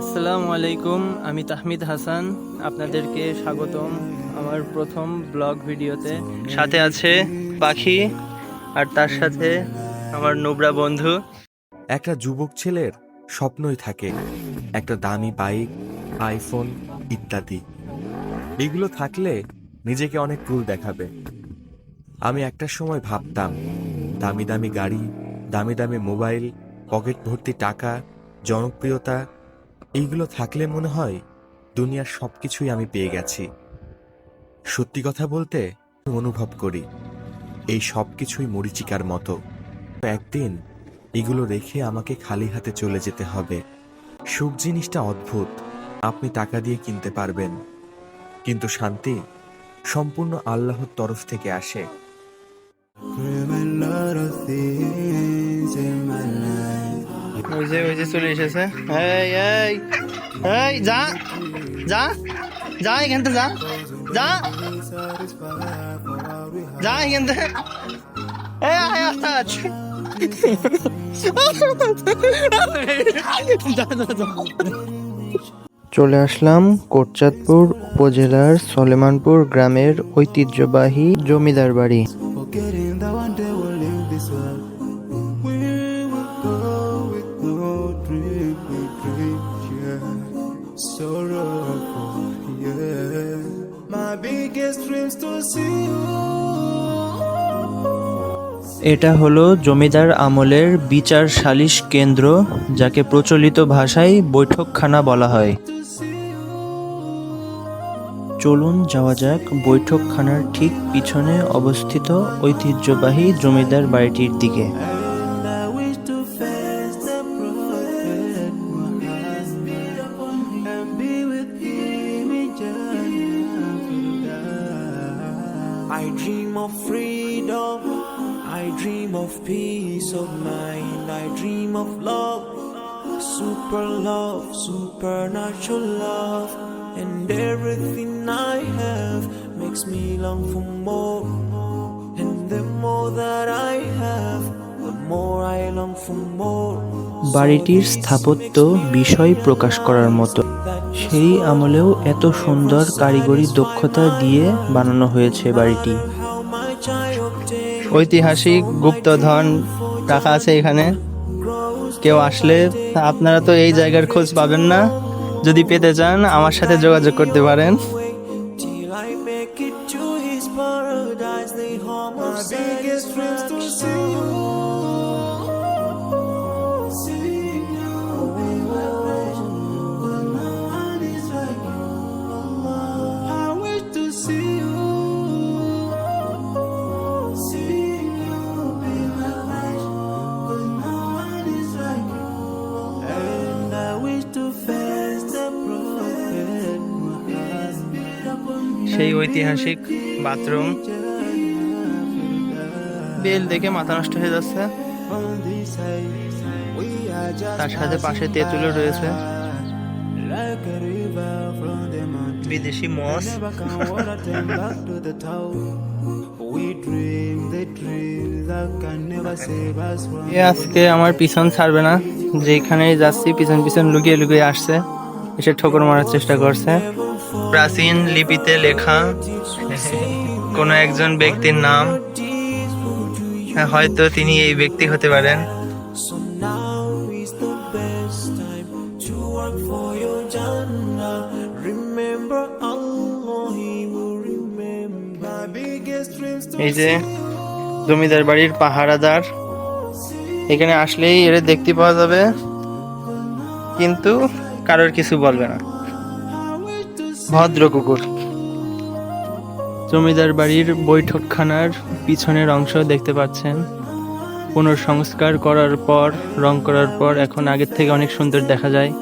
আসসালামু আলাইকুম, আমি তাহমিদ হাসান, আপনাদেরকে স্বাগতম আমার প্রথম ব্লগ ভিডিওতে। সাথে আছে পাখি আর তার সাথে আমার নোবরা বন্ধু। একটা যুবক ছেলের স্বপ্নই থাকে, একটা দামি বাইক, আইফোন ইত্যাদি। এগুলো থাকলে নিজেকে অনেক কুল দেখাবে। আমি একটা সময় ভাবতাম, দামি দামি গাড়ি, দামি দামি মোবাইল, পকেট ভর্তি টাকা জনপ্রিয়তা, এইগুলো থাকলে মনে হয় দুনিয়ার সবকিছুই আমি পেয়ে গেছি। সত্যি কথা বলতে অনুভব করি, এই সবকিছুই মরিচিকার মতো। একদিন এগুলো রেখে আমাকে খালি হাতে চলে যেতে হবে। সুখ জিনিসটা অদ্ভুত, আপনি টাকা দিয়ে কিনতে পারবেন। কিন্তু শান্তি সম্পূর্ণ আল্লাহর তরফ থেকে আসে। ওই যে ওই যে চলে এসেছে। এই যা যা যা এখান থেকে যা যা যা এখান থেকে। চলে আসলাম কোটচাঁদপুর উপজেলার সলেমানপুর গ্রামের ঐতিহ্যবাহী জমিদার বাড়ি। Sorrowful, yeah. My biggest dreams to see you. এটা হলো জমিদার আমলের বিচার সালিশ কেন্দ্র যাকে প্রচলিত ভাষায় বৈঠকখানা বলা হয় চলুন যাওয়া যাক বৈঠকখানার ঠিক পিছনে অবস্থিত ঐতিহ্যবাহী জমিদার বাড়িটির দিকে of freedom. I dream of peace of mind. I dream of love. Super love, supernatural love. And everything I have makes me long for more. And the more that I have, the more I long for more. বাড়িটির স্থাপত্য বিষয় প্রকাশ করার মতো সেই আমলেও এত সুন্দর কারিগরি দক্ষতা দিয়ে বানানো হয়েছে বাড়িটি ঐতিহাসিক গুপ্তধন রাখা আছে এখানে। কেউ আসলে আপনারা তো এই জায়গার খোঁজ পাবেন না। যদি পেতে চান, আমার সাথে যোগাযোগ করতে পারেন। Biggest to see you. সেই ঐতিহাসিক বাথরুম। বেল দেখে মাথা নষ্ট হয়ে যাচ্ছে। তার সাথে পাশে তেঁতুলও রয়েছে। বিদেশি মস। আজকে আমার পিছন ছাড়বে না। যেখানেই যাচ্ছি, পিছন পিছন লুকিয়ে লুকিয়ে আসছে। এসে ঠোকর মারার চেষ্টা করছে। প্রাচীন লিপিতে লেখা কোনো একজন ব্যক্তির নাম। হ্যাঁ, হয়তো তিনি এই ব্যক্তি হতে পারেন। এই যে জমিদার বাড়ির পাহারাদার এখানে আসলেই এর দেখতে পাওয়া যাবে কিন্তু কারোর কিছু বলবে না। ভদ্র কুকুর। জমিদার বাড়ির বৈঠকখানার পিছনের অংশ দেখতে পাচ্ছেন। পুনর্সংস্কার করার পর রং করার পর এখন আগের থেকে অনেক সুন্দর দেখা যায়।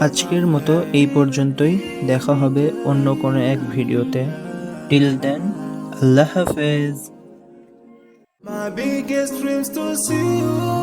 আজকের মতো এই পর্যন্তই। দেখা হবে অন্য কোনো এক ভিডিওতে। টিল দেন আল্লাহ হাফেজ। My biggest dreams to see you.